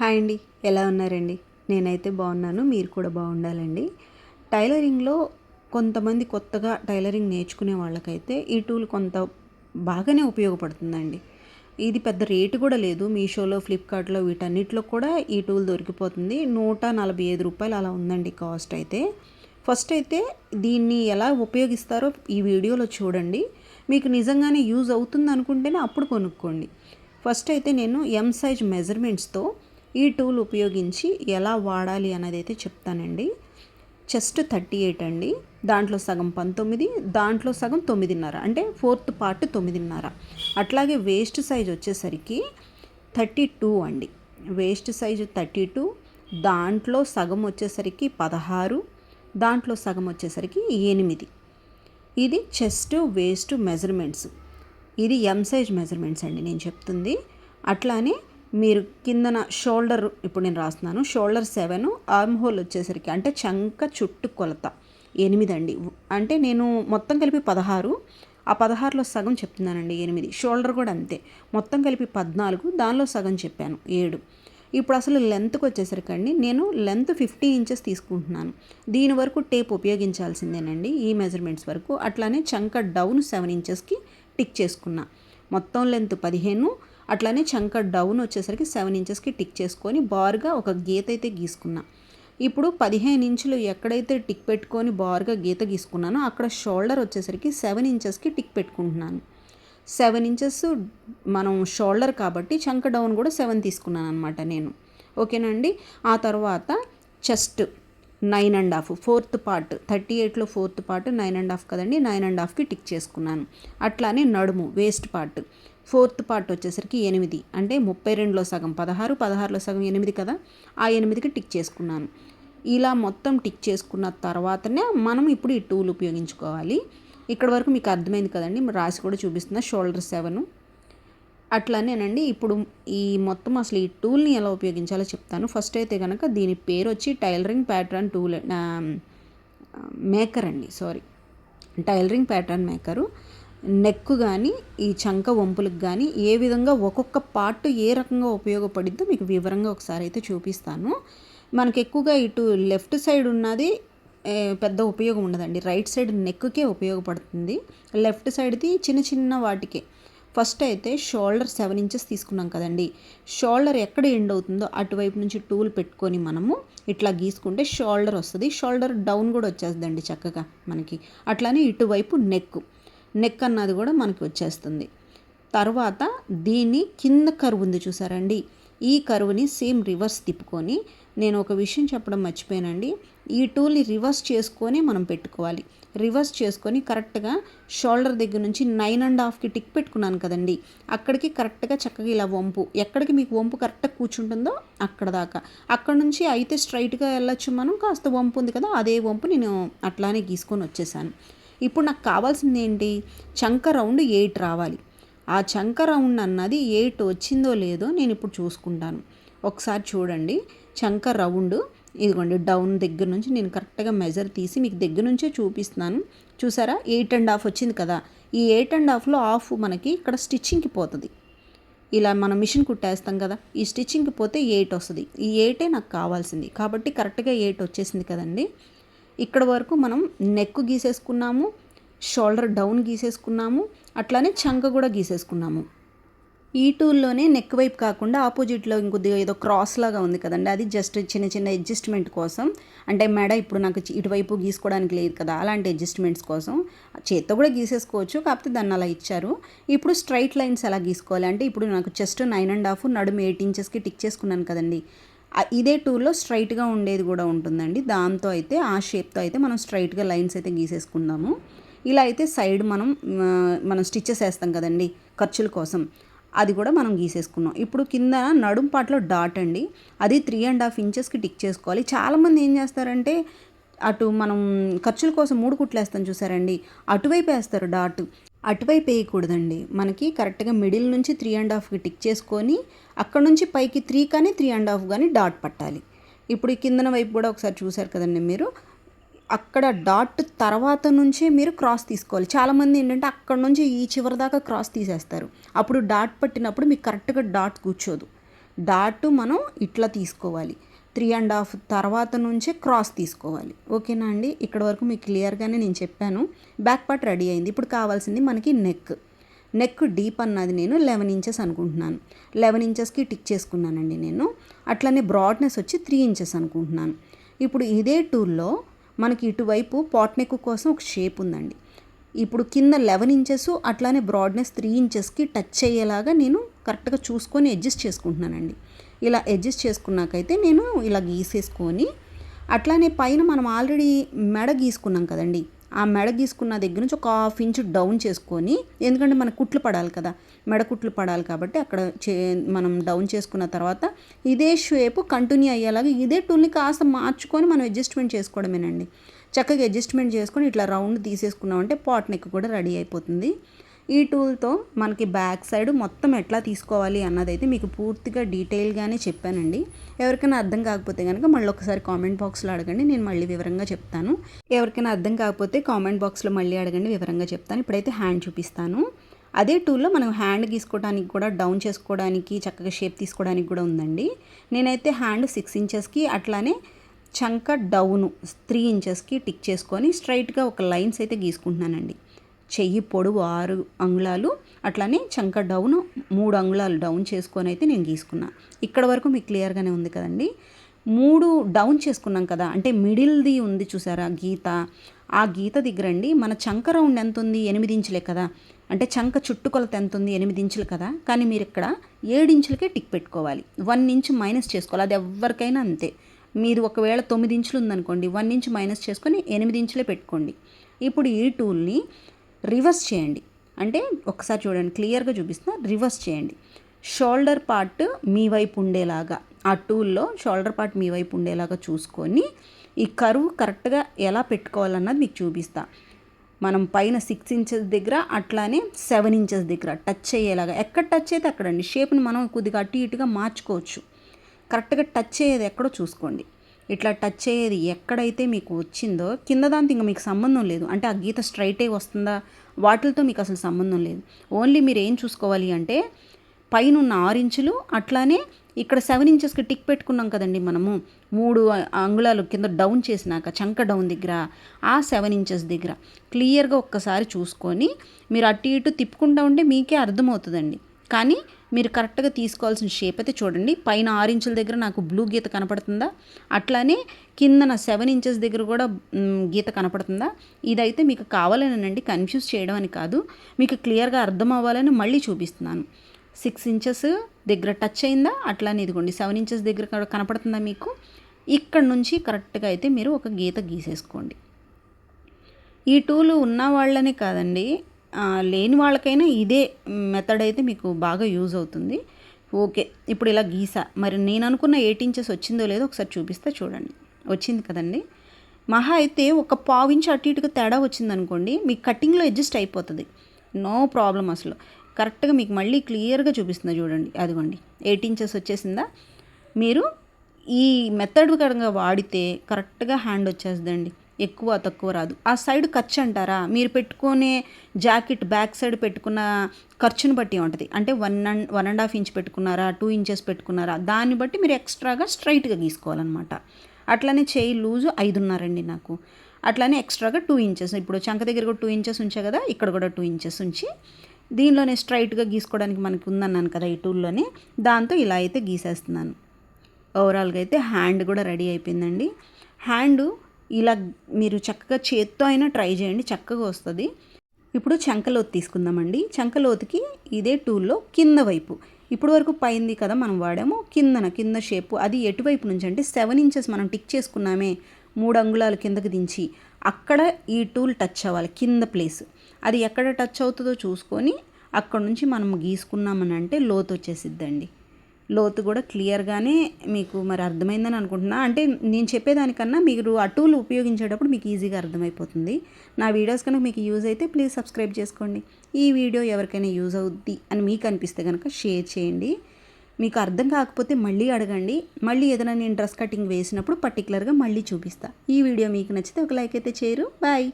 Hi అండి. ఎలా ఉన్నారండి? నేనైతే బాగున్నాను. మీరు కూడా బాగుండాలండి. టైలరింగ్లో కొంతమంది కొత్తగా టైలరింగ్ నేర్చుకునే వాళ్ళకైతే ఈ టూల్ కొంత బాగానే ఉపయోగపడుతుందండి. ఇది పెద్ద రేటు కూడా లేదు. మీషోలో ఫ్లిప్కార్ట్లో వీటన్నిటిలో కూడా ఈ టూల్ దొరికిపోతుంది. నూట నలభై ఐదు రూపాయలు అలా ఉందండి కాస్ట్ అయితే. ఫస్ట్ అయితే దీన్ని ఎలా ఉపయోగిస్తారో ఈ వీడియోలో చూడండి. మీకు నిజంగానే యూజ్ అవుతుంది అనుకుంటేనే అప్పుడు కొనుక్కోండి. ఫస్ట్ అయితే నేను ఎం సైజ్ మెజర్మెంట్స్తో ఈ టూల్ ఉపయోగించి ఎలా వాడాలి అనేది అయితే చెప్తానండి. చెస్ట్ థర్టీ ఎయిట్ అండి. దాంట్లో సగం పంతొమ్మిది దాంట్లో సగం తొమ్మిదిన్నర అంటే ఫోర్త్ పార్ట్ తొమ్మిదిన్నర. అట్లాగే వేస్ట్ సైజ్ వచ్చేసరికి థర్టీ టూ అండి. వేస్ట్ సైజు థర్టీ టూ దాంట్లో సగం వచ్చేసరికి పదహారు దాంట్లో సగం వచ్చేసరికి ఎనిమిది. ఇది చెస్ట్ వేస్ట్ మెజర్మెంట్స్. ఇది ఎం సైజ్ మెజర్మెంట్స్ అండి నేను చెప్తుంది. అట్లానే మీరు కిందన షోల్డర్ ఇప్పుడు నేను రాస్తున్నాను షోల్డర్ సెవెన్ ఆర్మ్ హోల్ వచ్చేసరికి అంటే చంక చుట్టు కొలత ఎనిమిది అండి అంటే నేను మొత్తం కలిపి పదహారు ఆ పదహారులో సగం చెప్తున్నానండి ఎనిమిది. షోల్డర్ కూడా అంతే. మొత్తం కలిపి పద్నాలుగు దానిలో సగం చెప్పాను ఏడు. ఇప్పుడు అసలు లెంత్కి వచ్చేసరికి అండి నేను లెంత్ ఫిఫ్టీ ఇంచెస్ తీసుకుంటున్నాను. దీని వరకు టేప్ ఉపయోగించాల్సిందేనండి ఈ మెజర్మెంట్స్ వరకు. అట్లానే చంక డౌన్ సెవెన్ ఇంచెస్కి టిక్ చేసుకున్నా. మొత్తం లెంత్ పదిహేను అట్లానే చంక డౌన్ వచ్చేసరికి సెవెన్ ఇంచెస్కి టిక్ చేసుకొని బార్గా ఒక గీత అయితే గీసుకున్నా. ఇప్పుడు పదిహేను ఇంచులు ఎక్కడైతే టిక్ పెట్టుకొని బార్గా గీత గీసుకున్నానో అక్కడ షోల్డర్ వచ్చేసరికి సెవెన్ ఇంచెస్కి టిక్ పెట్టుకుంటున్నాను. సెవెన్ ఇంచెస్ మనం షోల్డర్ కాబట్టి చంక డౌన్ కూడా సెవెన్ తీసుకున్నాను అనమాట నేను ఓకేనండి ఆ తర్వాత chest nine and half fourth part thirty ఎయిట్లో fourth part nine and half కదండి నైన్ అండ్ హాఫ్కి టిక్ చేసుకున్నాను. అట్లానే నడుము వేస్ట్ పార్ట్ ఫోర్త్ పార్ట్ వచ్చేసరికి ఎనిమిది. అంటే ముప్పై రెండులో సగం పదహారు పదహారులో సగం ఎనిమిది కదా? ఆ ఎనిమిదికి టిక్ చేసుకున్నాను. ఇలా మొత్తం టిక్ చేసుకున్న తర్వాతనే మనం ఇప్పుడు ఈ టూల్ ఉపయోగించుకోవాలి. ఇక్కడ వరకు మీకు అర్థమైంది కదండి రాసి కూడా చూపిస్తున్నా షోల్డర్ సెవెన్. అట్లానేనండి ఇప్పుడు ఈ మొత్తం అసలు ఈ టూల్ని ఎలా ఉపయోగించాలో చెప్తాను. ఫస్ట్ అయితే కనుక దీని పేరు వచ్చి టైలరింగ్ ప్యాటర్న్ టూల్ మేకర్ అండి sorry. Tailoring pattern maker. Neck కానీ ఈ చంక వంపులకు కానీ ఏ విధంగా ఒక్కొక్క పార్ట్ ఏ రకంగా ఉపయోగపడిద్దో మీకు వివరంగా ఒకసారి అయితే చూపిస్తాను. మనకి ఎక్కువగా ఇటు లెఫ్ట్ సైడ్ ఉన్నది పెద్ద ఉపయోగం ఉండదండి. రైట్ సైడ్ నెక్కే ఉపయోగపడుతుంది. లెఫ్ట్ సైడ్ది చిన్న చిన్న వాటికే. ఫస్ట్ అయితే షోల్డర్ సెవెన్ ఇంచెస్ తీసుకున్నాం కదండి. షోల్డర్ ఎక్కడ ఎండ్ అవుతుందో అటువైపు నుంచి టూల్ పెట్టుకొని మనము ఇట్లా గీసుకుంటే షోల్డర్ వస్తుంది. షోల్డర్ డౌన్ కూడా వచ్చేస్తుందండి చక్కగా మనకి. అట్లానే ఇటువైపు నెక్ నెక్ అన్నది కూడా మనకి వచ్చేస్తుంది. తర్వాత దీని కింద కరువు ఉంది చూసారండి. ఈ కరువుని సేమ్ రివర్స్ తిప్పుకొని నేను ఒక విషయం చెప్పడం మర్చిపోయానండి. ఈ టూల్ని రివర్స్ చేసుకొని మనం పెట్టుకోవాలి. రివర్స్ చేసుకొని కరెక్ట్గా షోల్డర్ దగ్గర నుంచి నైన్ అండ్ హాఫ్కి టిక్ పెట్టుకున్నాను కదండి. అక్కడికి కరెక్ట్గా చక్కగా ఇలా వంపు. ఎక్కడికి మీకు వంపు కరెక్ట్గా కూర్చుంటుందో అక్కడ దాకా. అక్కడ నుంచి అయితే స్ట్రైట్గా వెళ్ళొచ్చు మనం కాస్త వంపు ఉంది కదా అదే వంపు నేను అట్లానే గీసుకొని వచ్చేసాను. ఇప్పుడు నాకు కావాల్సింది ఏంటి? చంక రౌండ్ ఎయిట్ రావాలి. ఆ చంక రౌండ్ అన్నది ఎయిట్ వచ్చిందో లేదో నేను ఇప్పుడు చూసుకుంటాను. ఒకసారి చూడండి. చంక రౌండ్ ఇదిగోండి డౌన్ దగ్గర నుంచి నేను కరెక్ట్గా మెజర్ తీసి మీకు దగ్గర నుంచే చూపిస్తున్నాను. చూసారా? ఎయిట్ అండ్ హాఫ్ వచ్చింది కదా. ఈ ఎయిట్ అండ్ హాఫ్లో ఆఫ్ మనకి ఇక్కడ స్టిచ్చింగ్కి పోతుంది. ఇలా మనం మిషన్ కుట్టేస్తాం కదా. ఈ స్టిచ్చింగ్కి పోతే ఎయిట్ వస్తుంది. ఈ ఎయిటే నాకు కావాల్సింది. కాబట్టి కరెక్ట్గా ఎయిట్ వచ్చేసింది కదండి. ఇక్కడ వరకు మనం నెక్ గీసేసుకున్నాము షోల్డర్ డౌన్ గీసేసుకున్నాము అట్లానే చంక కూడా గీసేసుకున్నాము. ఈ టూల్లోనే నెక్ వైపు కాకుండా ఆపోజిట్లో ఇంకొద్దిగా ఏదో క్రాస్ లాగా ఉంది కదండి అది జస్ట్ చిన్న చిన్న అడ్జస్ట్మెంట్ కోసం. అంటే మెడ ఇప్పుడు నాకు ఇటువైపు గీసుకోవడానికి లేదు కదా అలాంటి అడ్జస్ట్మెంట్స్ కోసం. చేత్తో కూడా గీసేసుకోవచ్చు కాకపోతే దాన్ని అలా ఇచ్చారు. ఇప్పుడు స్ట్రైట్ లైన్స్ ఎలా గీసుకోవాలి అంటే ఇప్పుడు నాకు చెస్ట్ నైన్ అండ్ హాఫ్ నడుము ఎయిట్ ఇంచెస్కి టిక్ చేసుకున్నాను కదండి. ఇదే టూల్లో స్ట్రైట్గా ఉండేది కూడా ఉంటుందండి. దాంతో అయితే ఆ షేప్తో అయితే మనం స్ట్రైట్గా లైన్స్ అయితే గీసేసుకుందాము. ఇలా అయితే సైడ్ మనం మనం స్టిచ్చెస్ వేస్తాం కదండి ఖర్చుల కోసం. అది కూడా మనం గీసేసుకున్నాం. ఇప్పుడు కింద నడుం పాటలో డాట్ అండి. అది త్రీ అండ్ హాఫ్ ఇంచెస్కి టిక్ చేసుకోవాలి. చాలామంది ఏం చేస్తారంటే అటు మనం ఖర్చుల కోసం మూడు కుట్లు వేస్తాం చూసారండి. అటువైపు వేస్తారు డాట్ అటువైపు వేయకూడదండి. మనకి కరెక్ట్గా మిడిల్ నుంచి త్రీ అండ్ హాఫ్కి టిక్ చేసుకొని అక్కడ నుంచి పైకి త్రీ కానీ త్రీ అండ్ హాఫ్ కానీ డాట్ పట్టాలి. ఇప్పుడు ఈ కిందన వైపు కూడా ఒకసారి చూశారు కదండి మీరు? అక్కడ డాట్ తర్వాత నుంచే మీరు క్రాస్ తీసుకోవాలి. చాలామంది ఏంటంటే అక్కడ నుంచి ఈ చివరి దాకా క్రాస్ తీసేస్తారు. అప్పుడు డాట్ పట్టినప్పుడు మీకు కరెక్ట్గా డాట్ కూర్చోదు. డాట్ మనం ఇట్లా తీసుకోవాలి. త్రీ అండ్ హాఫ్ తర్వాత నుంచే క్రాస్ తీసుకోవాలి. ఓకేనా అండి? ఇక్కడ వరకు మీకు క్లియర్గానే నేను చెప్పాను. బ్యాక్ పార్ట్ రెడీ అయింది. ఇప్పుడు కావాల్సింది మనకి నెక్. నెక్ డీప్ అన్నది నేను లెవెన్ ఇంచెస్ అనుకుంటున్నాను. లెవెన్ ఇంచెస్కి టిక్ చేసుకున్నానండి నేను. అట్లనే బ్రాడ్నెస్ వచ్చి త్రీ ఇంచెస్ అనుకుంటున్నాను. ఇప్పుడు ఇదే టూల్లో మనకి ఇటువైపు పాట్ నెక్ కోసం ఒక షేప్ ఉందండి. ఇప్పుడు కింద లెవెన్ ఇంచెస్ అట్లానే బ్రాడ్నెస్ త్రీ ఇంచెస్కి టచ్ అయ్యేలాగా నేను కరెక్ట్గా చూసుకొని అడ్జస్ట్ చేసుకుంటున్నానండి. ఇలా అడ్జస్ట్ చేసుకున్నాకైతే నేను ఇలా గీసేసుకొని అట్లానే పైన మనం ఆల్రెడీ మెడ గీసుకున్నాం కదండి. ఆ మెడ గీసుకున్న దగ్గర నుంచి ఒక హాఫ్ ఇంచ్ డౌన్ చేసుకొని ఎందుకంటే మనకు కుట్లు పడాలి కదా మెడ కుట్లు పడాలి కాబట్టి అక్కడ చే మనం డౌన్ చేసుకున్న తర్వాత ఇదే షేప్ కంటిన్యూ అయ్యేలాగా ఇదే టూల్ని కాస్త మార్చుకొని మనం అడ్జస్ట్మెంట్ చేసుకోవడమేనండి. చక్కగా అడ్జస్ట్మెంట్ చేసుకొని ఇట్లా రౌండ్ తీసేసుకున్నామంటే పాట్ నెక్ కూడా రెడీ అయిపోతుంది. ఈ టూల్తో మనకి బ్యాక్ సైడ్ మొత్తం ఎట్లా తీసుకోవాలి అన్నదైతే మీకు పూర్తిగా డీటెయిల్గానే చెప్పానండి. ఎవరికైనా అర్థం కాకపోతే కనుక మళ్ళీ ఒకసారి కామెంట్ బాక్స్లో అడగండి నేను మళ్ళీ వివరంగా చెప్తాను. ఎవరికైనా అర్థం కాకపోతే కామెంట్ బాక్స్లో మళ్ళీ అడగండి వివరంగా చెప్తాను. ఇప్పుడైతే హ్యాండ్ చూపిస్తాను. అదే టూల్లో మనం హ్యాండ్ గీసుకోవడానికి కూడా డౌన్ చేసుకోవడానికి చక్కగా షేప్ తీసుకోవడానికి కూడా ఉందండి. నేనైతే హ్యాండ్ సిక్స్ ఇంచెస్కి అట్లానే చంక డౌను త్రీ ఇంచెస్కి టిక్ చేసుకొని స్ట్రైట్గా ఒక లైన్స్ అయితే గీసుకుంటున్నానండి. చెయ్యి పొడవు ఆరు అంగుళాలు అట్లానే చంక డౌన్ మూడు అంగుళాలు డౌన్ చేసుకొని అయితే నేను గీసుకున్నా. ఇక్కడ వరకు మీకు క్లియర్గానే ఉంది కదండి. మూడు డౌన్ చేసుకున్నాం కదా అంటే మిడిల్ది ఉంది చూసారా గీత. ఆ గీత దగ్గరండి మన చంక రౌండ్ ఎంత ఉంది? ఎనిమిది ఇంచులే కదా. అంటే చంక చుట్టుకొలత ఎంత ఉంది? ఎనిమిది ఇంచులు కదా. కానీ మీరు ఇక్కడ ఏడు ఇంచులకే టిక్ పెట్టుకోవాలి. వన్ ఇంచ్ మైనస్ చేసుకోవాలి. అది ఎవరికైనా అంతే. మీరు ఒకవేళ తొమ్మిది ఇంచులు ఉందనుకోండి వన్ ఇంచ్ మైనస్ చేసుకొని ఎనిమిది ఇంచులే పెట్టుకోండి. ఇప్పుడు ఈ టూల్ని రివర్స్ చేయండి. అంటే ఒకసారి చూడండి క్లియర్గా చూపిస్తున్నా రివర్స్ చేయండి. షోల్డర్ పార్ట్ మీ వైపు ఉండేలాగా ఆ టూల్లో షోల్డర్ పార్ట్ మీ వైపు ఉండేలాగా చూసుకొని ఈ కరువు కరెక్ట్గా ఎలా పెట్టుకోవాలన్నది మీకు చూపిస్తా. మనం పైన సిక్స్ ఇంచెస్ దగ్గర అట్లానే సెవెన్ ఇంచెస్ దగ్గర టచ్ అయ్యేలాగా. ఎక్కడ టచ్ అయితే అక్కడండి షేప్ని మనం కొద్దిగా అటు ఇటుగా మార్చుకోవచ్చు. కరెక్ట్గా టచ్ అయ్యేది ఎక్కడో చూసుకోండి. ఇట్లా టచ్ అయ్యేది ఎక్కడైతే మీకు వచ్చిందో కింద దాంతో ఇంకా మీకు సంబంధం లేదు. అంటే ఆ గీత స్ట్రైటే వస్తుందా? వాటితో మీకు అసలు సంబంధం లేదు. ఓన్లీ మీరు ఏం చూసుకోవాలి అంటే పైన ఉన్న ఆరు ఇంచులు అట్లానే ఇక్కడ సెవెన్ ఇంచెస్కి టిక్ పెట్టుకున్నాం కదండి మనము. మూడు అంగుళాలు కింద డౌన్ చేసినాక చంక డౌన్ దగ్గర ఆ సెవెన్ ఇంచెస్ దగ్గర క్లియర్గా ఒక్కసారి చూసుకొని మీరు అటు ఇటు తిప్పుకుంటూ ఉంటే మీకే అర్థమవుతుందండి. కానీ మీరు కరెక్ట్గా తీసుకోవాల్సిన షేప్ అయితే చూడండి. పైన ఆరు ఇంచుల దగ్గర నాకు బ్లూ గీత కనపడుతుందా? అట్లానే కిందన సెవెన్ ఇంచెస్ దగ్గర కూడా గీత కనపడుతుందా? ఇదైతే మీకు కావాలనండి కన్ఫ్యూజ్ చేయడం అని కాదు. మీకు క్లియర్గా అర్థం అవ్వాలని మళ్ళీ చూపిస్తున్నాను. సిక్స్ ఇంచెస్ దగ్గర టచ్ అయిందా? అట్లానే ఇదిగోండి. సెవెన్ ఇంచెస్ దగ్గర కనపడుతుందా మీకు? ఇక్కడ నుంచి కరెక్ట్గా అయితే మీరు ఒక గీత గీసేసుకోండి. ఈ టూలు ఉన్న వాళ్ళనే కాదండి. లేని వాళ్ళకైనా ఇదే మెథడ్ అయితే మీకు బాగా యూజ్ అవుతుంది. ఓకే ఇప్పుడు ఇలా గీసా. మరి నేను అనుకున్న ఎయిట్ ఇంచెస్ వచ్చిందో లేదో ఒకసారి చూపిస్తే చూడండి. వచ్చింది కదండి. మహా అయితే ఒక పావు ఇంచు అటు ఇటుగా తేడా వచ్చిందనుకోండి మీకు కటింగ్లో అడ్జస్ట్ అయిపోతుంది. నో ప్రాబ్లం అసలు. కరెక్ట్గా మీకు మళ్ళీ క్లియర్గా చూపిస్తుంది చూడండి. అదిగోండి. ఎయిట్ ఇంచెస్ వచ్చేసిందా? మీరు ఈ మెథడ్ కనుక వాడితే కరెక్ట్గా హ్యాండ్ వచ్చేస్తుందండి. ఎక్కువ తక్కువ రాదు. ఆ సైడ్ ఖర్చు అంటారా? మీరు పెట్టుకునే జాకెట్ బ్యాక్ సైడ్ పెట్టుకున్న ఖర్చుని బట్టి ఉంటుంది. అంటే one and one and half inch పెట్టుకున్నారా? టూ ఇంచెస్ పెట్టుకున్నారా? దాన్ని బట్టి మీరు ఎక్స్ట్రాగా స్ట్రైట్గా గీసుకోవాలన్నమాట. అట్లనే చేయి లూజు ఐదున్నారండి నాకు. అట్లానే ఎక్స్ట్రాగా టూ ఇంచెస్. ఇప్పుడు చంక దగ్గర కూడా టూ ఇంచెస్ ఉంచా కదా ఇక్కడ కూడా టూ ఇంచెస్ ఉంచి దీనిలోనే స్ట్రైట్గా గీసుకోవడానికి మనకి ఉందన్నాను కదా ఈ టూల్లోనే. దాంతో ఇలా అయితే గీసేస్తున్నాను. ఓవరాల్గా అయితే హ్యాండ్ కూడా రెడీ అయిపోయిందండి. హ్యాండ్ ఇలా మీరు చక్కగా చేత్తో అయినా ట్రై చేయండి చక్కగా వస్తుంది. ఇప్పుడు చంకలోతు తీసుకుందామండి. చంకలోతుకి ఇదే టూల్లో కింద వైపు. ఇప్పుడు వరకు పైంది కదా మనం వాడాము కిందన కింద షేపు అది ఎటువైపు నుంచి అంటే సెవెన్ ఇంచెస్ మనం టిక్ చేసుకున్నామే మూడు అంగుళాలు కిందకి దించి అక్కడ ఈ టూల్ టచ్ అవ్వాలి కింద ప్లేస్ అది ఎక్కడ టచ్ అవుతుందో చూసుకొని అక్కడ నుంచి మనం గీసుకున్నామని అంటే లోతు వచ్చేసిద్దండి. లోతు కూడా క్లియర్గానే మీకు మరి అర్థమైందని అనుకుంటున్నా. అంటే నేను చెప్పేదానికన్నా మీరు ఆ టూల్ ఉపయోగించేటప్పుడు మీకు ఈజీగా అర్థమైపోతుంది. నా వీడియోస్ కనుక మీకు యూజ్ అయితే ప్లీజ్ సబ్స్క్రైబ్ చేసుకోండి. ఈ వీడియో ఎవరికైనా యూజ్ అవుద్ది అని మీకు అనిపిస్తే కనుక షేర్ చేయండి. మీకు అర్థం కాకపోతే మళ్ళీ అడగండి. మళ్ళీ ఏదైనా నేను డ్రెస్ కటింగ్ వేసినప్పుడు పర్టికులర్గా మళ్ళీ చూపిస్తా. ఈ వీడియో మీకు నచ్చితే ఒక లైక్ అయితే చేయరు. బాయ్.